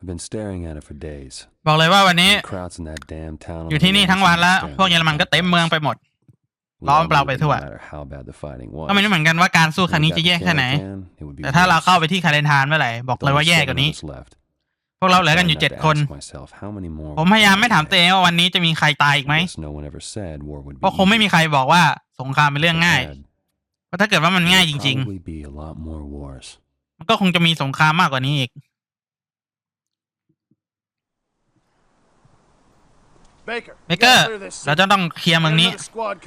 I've been staring at it for days. บอกเลยว่าวันนี้ The crowds in that damn town. อยู่ที่นี่ทั้งวันแล้ว พวกเยอรมันก็เต็มเมืองไปหมด ล้อมเปล่าไปทั่ว No matter how bad the fighting was. ก็ไม่รู้เหมือนกันว่าการสู้ครั้งนี้จะแย่แค่ไหน It would be แต่ถ้าเรา worse. เข้าไปที่คาเลนทานเมื่อไหร่ บอกเลยว่าแย่กว่านี้ พวกเราเหลือกันอยู่ I เจ็ด have คน to ask myself, how many more ผมพยายามไม่ถามตัวเองว่าวันนี้จะมีใครตายอีกไหม I guess no one ever said war would be เพราะคงไม่มี easy. ใครบอกว่าสงครามเป็นเรื่องง่าย Bad. เพราะถ้าเกิดว่ามันง่ายจ There'd ริง probably be a lot more wars. ๆมันก็คงจะมีสงครามมากกว่านี้อีก เบเกอร์ เราจะต้องเคลียร์เมืองนี้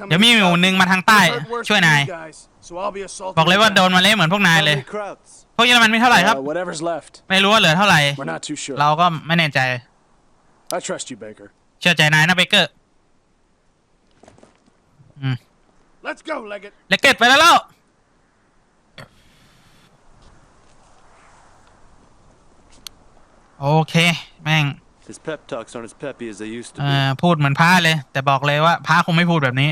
เดี๋ยวมีหมู่หนึ่งมาทางใต้ ช่วยนาย บอกเลยว่าโดนมาเละเหมือนพวกนายเลย พวกเยอรมันมีเท่าไหร่ครับ Uh, whatever's left. ไม่รู้ว่าเหลือเท่าไหร่ We're not too sure. เราก็ไม่แน่ใจ I trust you, Baker. เชื่อใจนายนะเบเกอร์ Let's go, Leggett. เลกเก็ตไปแล้วแล้ว โอเค แม่ง His pep talks aren't as peppy as they used to เอ่ be. อพูดเหมือนพระเลย แต่บอกเลยว่าพระคงไม่พูดแบบนี้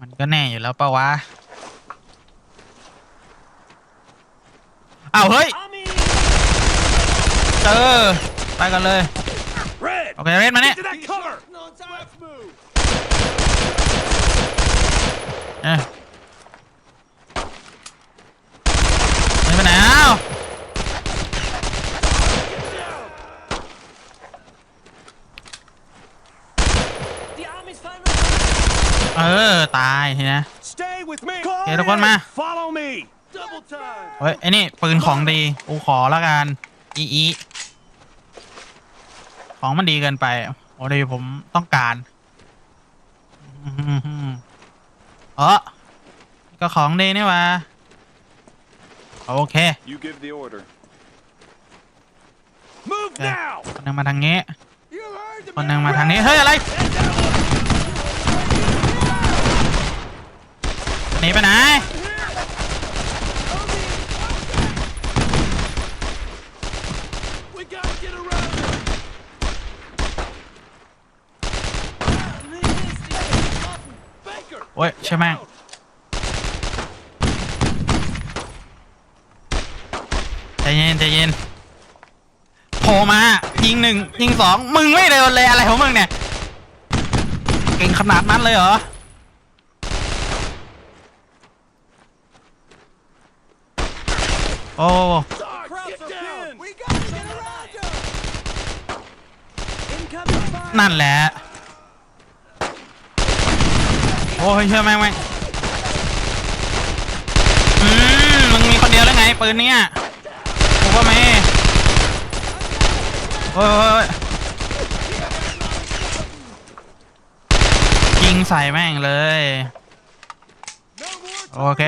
มันก็แน่อยู่แล้วปะวะอ้าวเฮ้ยเจอไปกันเลย Red, โอเคเรดมาเนี่ย to that cover. Let's move. เอ้ยไม่ไปไหนอ้าวเออ ตายทีนะ Stay with me. โอเคทุกคนมา Follow me. Double time. เฮ้ยไอ้นี่ปืนของดีกูขอแล้วกันอีอีของมันดีเกินไป โอ้ดีผมต้องการอื้อหือหือเออก็ของดีนี่หวะโอเค You give the order. Move Okay. now. คนหนึ่งมาทางนี้ You heard the คนหนึ่งมาทางนี้ เฮ้ย อะไร หนีไปไหนโอ้ยใช่ไหมใจเย็นใจเย็นโผล่มา ยิงหนึ่งยิงสองมึงไม่เร็วเลยอะไรของมึงเนี่ย เก่งขนาดนั้นเลยเหรอ โอ้ Get down. We gotta get around Oh. Incoming นั่นแหละ โอ้ยเชื่อแม่งแม่งอืมมึงมีคนเดียวแล้วไงปืนเนี้ยกูก็ไม่โอ้ยโอยิงใส่แม่งเลย โอเค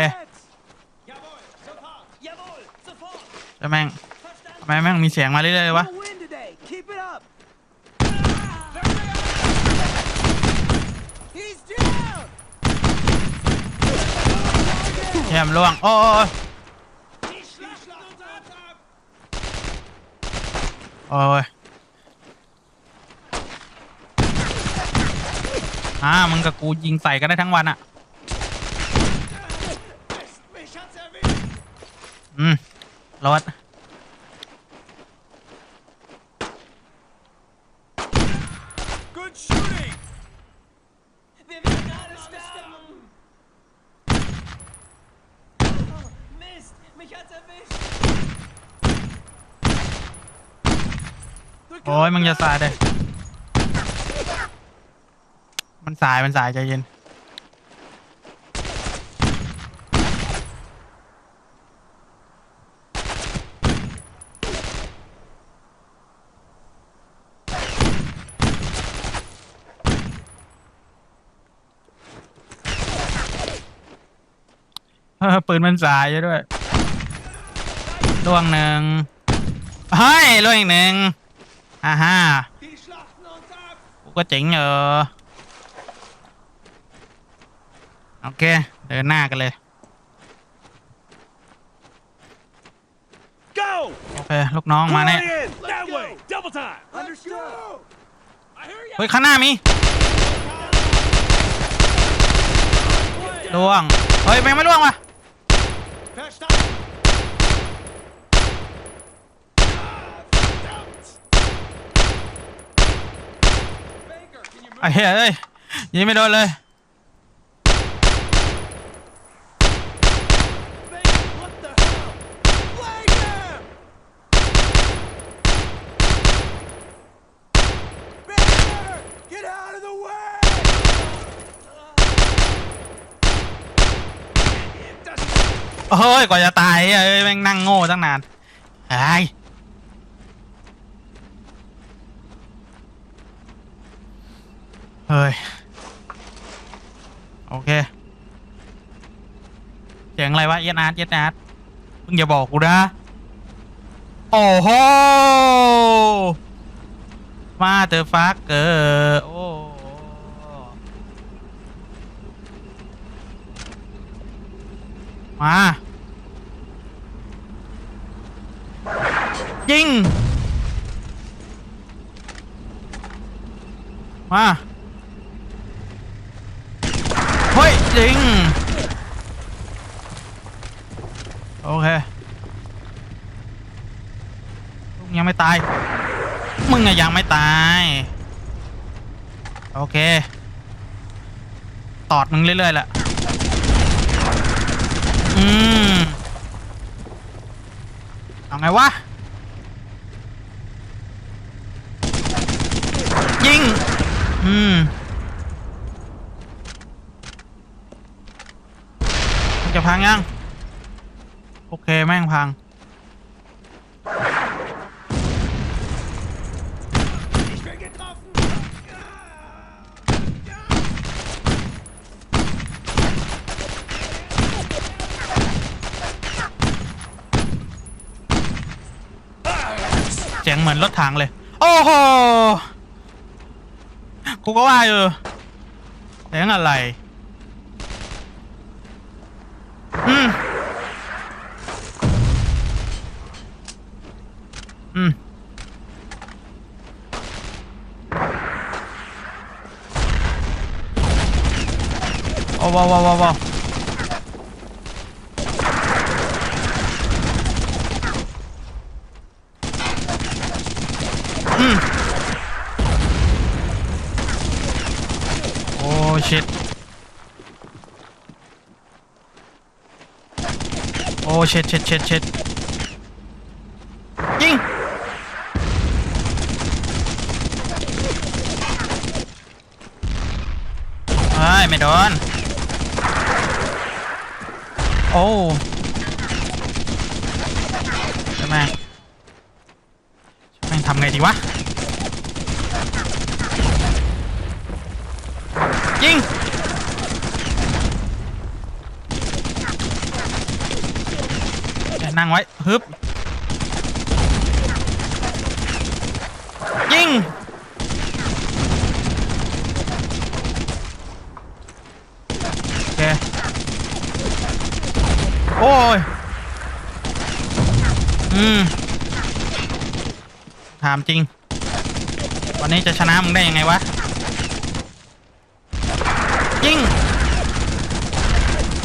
จะแม่งทำไมแม่งมีเสียงมาเรื่อยๆเลยวะ No win today. Keep it up. He's down. เยี่ยมล่วง โอ้โอ้ยโอ้ยโอ้ยอ่ามึงกับกูยิงใส่กันได้ทั้งวันอะอืม รถ Good shooting. Mist, mich hat's erwischt. The โอ้ยมึงจะสายเลยมันสาย มันสายใจเย็น ปืนมันสายอยู่ด้วยล่วงหนึ่งเฮ้ยล่วงอีกหนึ่งอ่าฮะ Die schlachten uns ab. กูก็เจ๋งเออโอเค เดินหน้ากันเลย Go. โอเค ลูกน้องมาเนี่ย Fly in. That way. Double time. Understood. I hear you. เฮ้ย ข้างหน้ามีล่วง เฮ้ยแม่งไม่ล่วงว่ะ Patched up. ไอ้เฮ้ยเอ้ยยิงไม่โดนเลยเฮ้ยกว่าจะตายเอ้ยแม่งนั่งโง่ตั้งนานไอ้ยเฮ้ย โอเค เสียงอะไรวะเย็นอาร์ตเย็นอาร์ตมึงอย่าบอกกูนะ โอ้โห มาเตอร์ฟักเกอร์โอ้มายิง มา เฮ้ยยิง โอเคมึงยังไม่ตาย มึงอะยังไม่ตาย โอเค ตอดมึงเรื่อยๆแหละอืมเอาไงวะ ยิง อืมมันจะ พังยัง โอเค แม่งพังเสียงเหมือนรถถังเลย โอ้โห กูก็ว่าอยู่เสียงอะไร อืมอืมโอ้ว้าวว้าวว้าวว้าวอืม โอ้ชิต โอ้ชิตชิตชิตชิตยิงเฮ้ไม่โดน โอ้ใช่ไหมแม่งทำไงดีวะ ยิง เดี๋ยว นั่งไว้ฮึบยิงโอเคโอ้ยอืมถามจริง วันนี้จะชนะมึงได้ยังไงวะยิง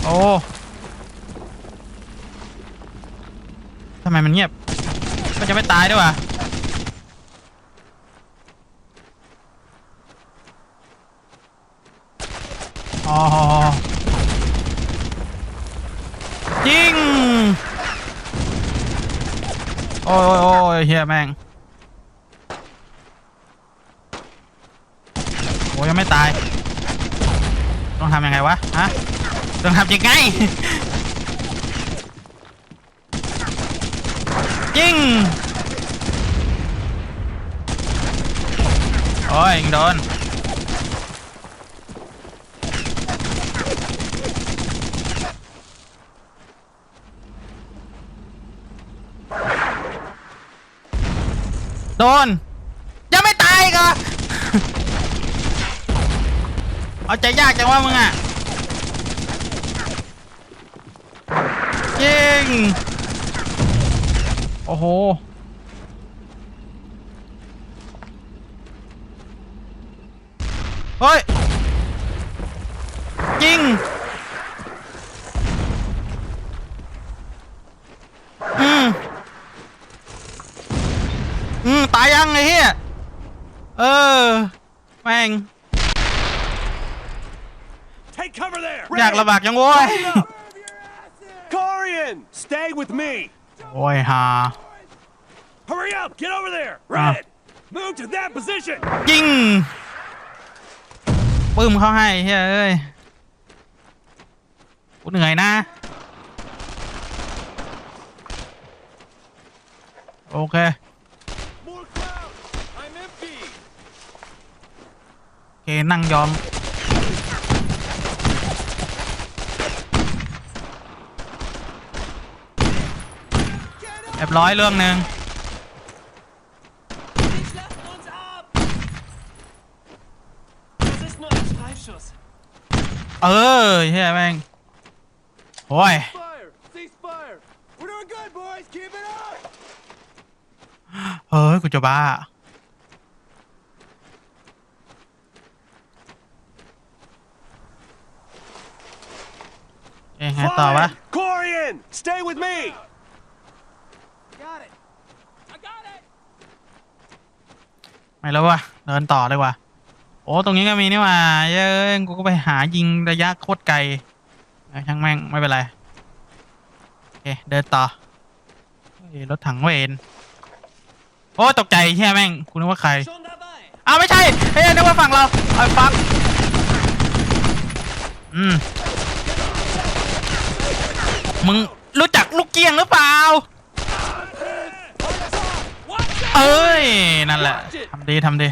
โอ้ำไมมันเงียบก็จะไม่ตายด้วยวะอ๋อยิง โอ้ยโอ้ยโอ้ยเฮียแม่งโอ้ยยังไม่ตาย ต้องทำยังไงวะ ฮะ ต้องทำยังไง ยิงโอ้ยยิงโดนโดนยังไม่ตายก็เอาใจยากจังว่ามึงอะยิง โอ้โห เฮ้ย ยิง อืม อืม ตายยังไอ้เหี้ย เออ แม่ง Take cover there. อยากระบากยังโว้ย Corian, stay with me. โอ้ยฮา Hurry up. Get over there. Ah. Red, move to that position. ยิงปึ้มเขาให้เฮ้ยเอ้ยกูเหนื่อยนะ โอเค More cloud. I'm empty. โอเคนั่งยอง เรียบร้อยเรื่องหนึ่งเออเฮ้ยแม่งโอ้ยเฮ้ยกูจะบ้าเอ้ยไงต่อวะ Corian stay with me Got it. I got it! ไม่แล้ววะเดินต่อเลยว่ะโอ้ตรงนี้ก็มีนี่ว่าเย้ยกูก็ไปหายิงระยะโคตรไกลช่างแม่งไม่เป็นไรโอเคเดินต่อรถถังเวนโอ้ตกใจเฮียแม่งกูนึกว่าใครอ้าวไม่ใช่เฮ้ยนึกว่าฝั่งเราเอาฟังอืมมึงรู้จักลูกเกียงหรือเปล่า เอ้ย นั่นแหละทำดีทำดี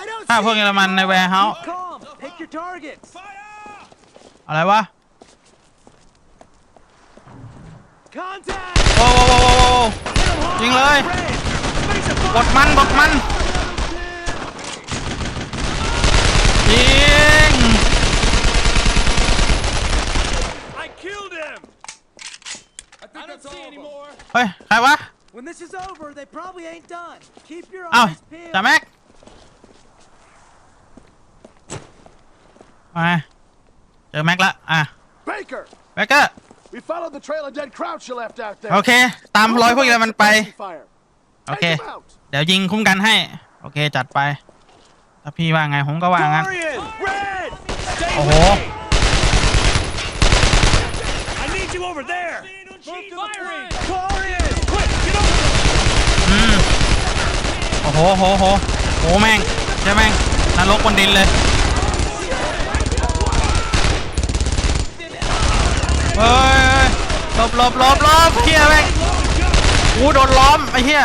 I don't ถ้าพวกเยอรมันในแวร์เฮาส์ Calm! Pick your targets! อะไรวะ Contact. โว้วโว้วโว้วโว้วโว้วยิงเลย Red, face it. กดมันกดมันยิง I killed him. I don't see any more! เฮ้ย ใครวะ When this is over, they probably ain't done. Keep your เอ้า eyes peeled. จ่าแม็ก มา เจอแม็กละอะ Baker, แม็กเกอร์ we followed the trail of dead Crouch you left out there. โอเค ตามรอยพวกเยอรมันไป Fire. โอเค Take 'em out. เดี๋ยวยิงคุ้มกันให้ โอเค จัดไป ถ้าพี่ว่าไงผมก็ว่างั้น Corian, Red, stay Oh. with me. I need you over there. firing! Corian, quick, get over there. อืม โอ้โหโหโหโหแม่งใช่แม่งนรกบนดินเลยเฮ้ยหลบหลบหลบหลบเฮียแม่งกูโดนล้อมไอ้เฮีย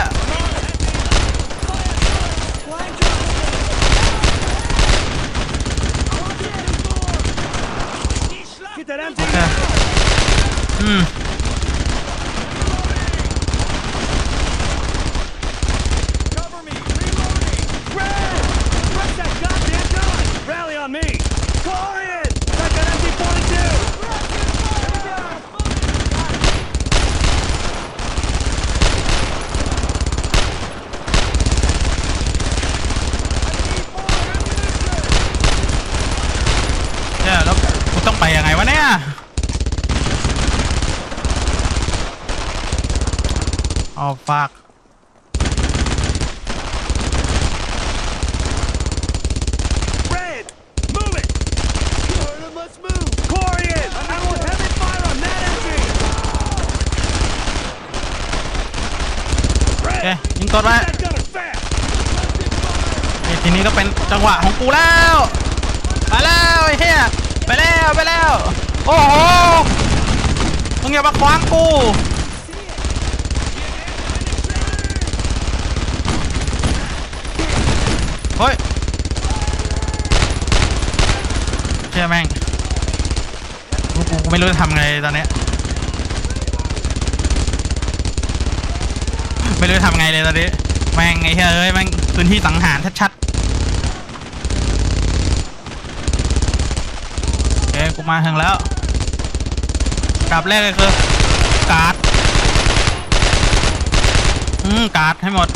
Get that โอ empty. เคอืม Cover me. Reloading. Red, what's that goddamn gun? Rally on me. Corian, that got MG-42. เฮียแล้วกูต้องไปยังไงวะเนี่ย อ๋อฝาก Red, move it. Corian, let's move. Corian, I want heavy fire on that MG. โอเค Red, ยิงกดไว้ that gun is fast. เฮ้ยทีนี้ก็เป็นจังหวะของกูแล้วไปแล้วไอ้เหี้ยไปแล้วไปแล้ว โอ้โหมึงอย่ามาขวางกู เฮ้ยเชื่อแม่งกูกูกู ไม่รู้จะทำไงตอนเนี้ยไม่รู้จะทำไงเลยตอนนี้แม่งไอ้เหี้ยเอ้ยแม่งพื้นที่สังหารชัดๆโอเคกูมาถึงแล้วดับแรกเลยคือการ์ดอืมการ์ดให้หมด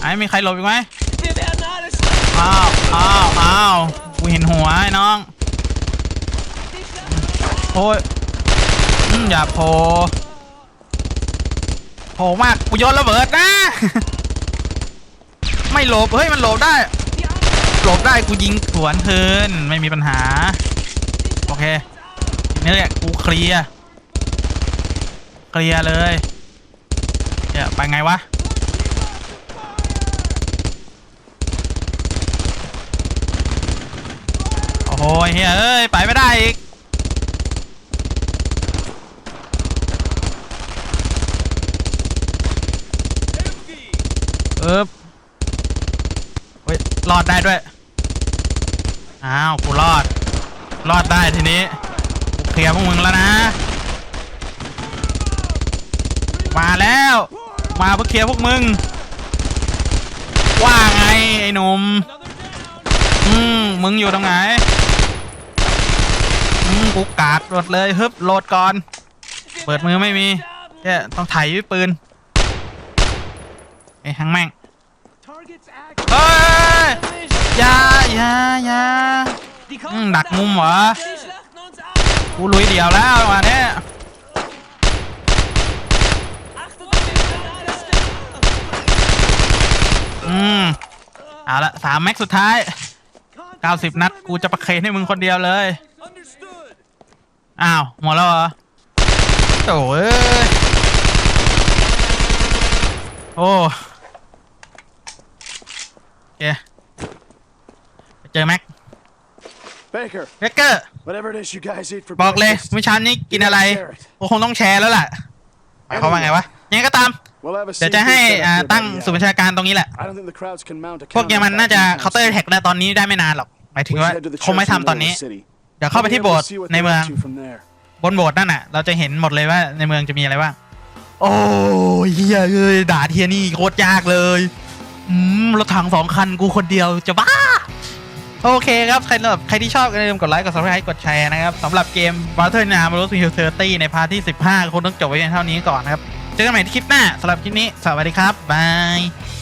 ไอ้มีใครหลบอีกไหมอ้าวอ้าวอ้าวกูเห็นหัวไอ้น้อง โอ้ยอย่าโผล่โผล่มากกูโยนระเบิดนะ ไม่หลบ เฮ้ย มันหลบได้ หลบได้กูยิงสวนเทินไม่มีปัญหา โอเคนี่แหละกูเคลียร์เคลียร์เลยเนี่ยไปไงวะโอ้โหเฮ้ยไปไม่ได้อีก เอ๊บเฮ้ยรอดได้ด้วย อ้าวกูรอด รอดได้ทีนี้กูเคลียร์พวกมึงแล้วนะ มาแล้ว มาเพื่อเคลียร์พวกมึง ว่าไงไอ้หนุ่ม อืมมึงอยู่ตรงไหน อืมกูกาดรถเลยฮึบโหลดก่อน เปิดมือไม่มีแค่ต้องไถ่ายด้วยปืน ไอ้ยหังแม่ง Targets act. เฮ้ยอย่าอย่าอย่า Die Hm, kommen dak da. mum, wa? Die schlachten uns ab. กูลุยเดี่ยวแล้วมาเนี่ย Achtung auf den Granatensturm. อืมเอาละสามแม็กสุดท้าย 90 นัด กูจะประเคนให้มึงคนเดียวเลย Understood. อ้าว หมดแล้วเหรอโถ่เอ้ย โอ้โอ เคไปเจอแม็ก Baker, เบเกอร์ whatever it is you guys eat for บอกเลย breakfast, เมื่อเช้านี้กินอะไรกูคงต้องแชร์แล้วล่ะหมายความว่าไงวะยังไงก็ตาม we'll have a เดี๋ยว scene จะให้ set up อ่า here ตั้ง by the ศูนย์ hour. บัญชาการตรงนี้แหละ I don't think the crowds can mount a พวกเยอรมันน่าจะ counterattack เคาน์เตอร์ anytime แท็กได้ตอนนี้ได้ไม่นานหรอก หมายถึง soon. We ว่า should head to the คงไม่ church in ทำ the ตอน middle นี้ of the city. เดี๋ยวเข้าไปที่โบสถ์ We'll be able to see what ใน they're เมือง up to from there. บนโบสถ์นั่นน่ะ เราจะเห็นหมดเลยว่าในเมืองจะมีอะไรบ้าง โอ้ยเฮียเอ้ยด่าเทียนี่โคตรยากเลย อืมรถถังสองคันกูคนเดียวจะบ้า โอเคครับ ใครแบบใครที่ชอบก็อย่าลืมกดไลค์กด subscribe กดแชร์นะครับสำหรับเกม Battle n a m r o s e Hill 30 ในพาร์ทที่ 15คงต้องจบไว้เพียงเท่านี้ก่อนนะครับ เจอกันใหม่ที่คลิปหน้าสำหรับคลิปนี้ สวัสดีครับบาย